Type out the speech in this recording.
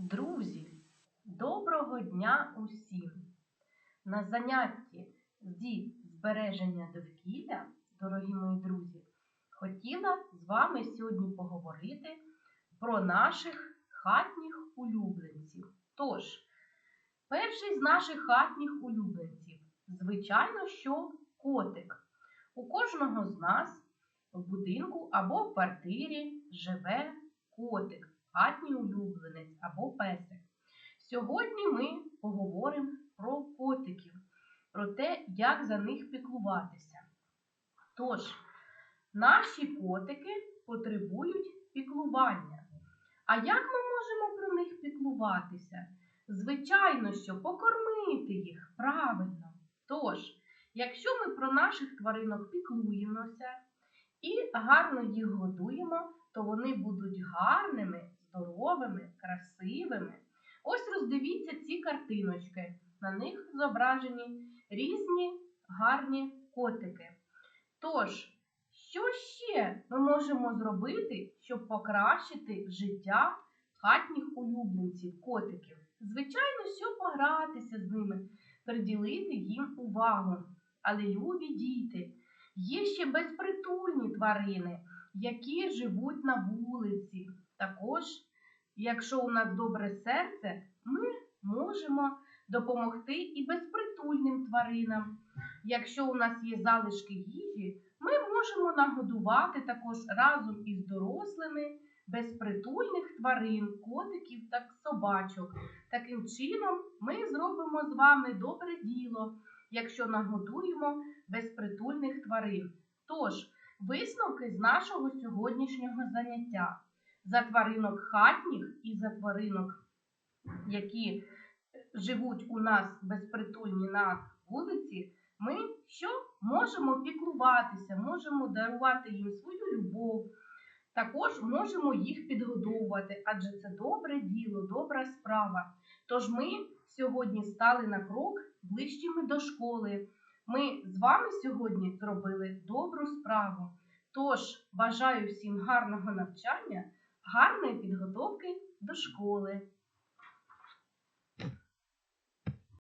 Друзі, доброго дня усім! На занятті зі збереження довкілля, дорогі мої друзі, хотіла з вами сьогодні поговорити про наших хатніх улюбленців. Тож, перший з наших хатніх улюбленців, звичайно, що котик. У кожного з нас в будинку або в квартирі живе котик, хатній улюбленець або песик. Сьогодні ми поговоримо про котиків, про те, як за них піклуватися. Тож, наші котики потребують піклування. А як ми можемо про них піклуватися? Звичайно, що покормити їх правильно. Тож, якщо ми про наших тваринок піклуємося і гарно їх годуємо, то вони будуть гарними, здоровими, красивими. Ось роздивіться ці картиночки. На них зображені різні гарні котики. Тож, що ще ми можемо зробити, щоб покращити життя хатніх улюбленців, котиків? Звичайно, що погратися з ними, приділити їм увагу. Але любі діти, є ще безпритульні тварини, які живуть на вулиці. Також, якщо у нас добре серце, ми можемо допомогти і безпритульним тваринам. Якщо у нас є залишки їжі, ми можемо нагодувати також разом із дорослими безпритульних тварин, котиків та собачок. Таким чином, ми зробимо з вами добре діло, якщо нагодуємо безпритульних тварин. Тож, висновки з нашого сьогоднішнього заняття за тваринок хатніх і за тваринок, які живуть у нас безпритульні на вулиці, ми що можемо піклуватися, можемо дарувати їм свою любов. Також можемо їх підгодовувати, адже це добре діло, добра справа. Тож ми сьогодні стали на крок ближчими до школи. Ми з вами сьогодні зробили добру справу. Тож бажаю всім гарного навчання, гарної підготовки до школи.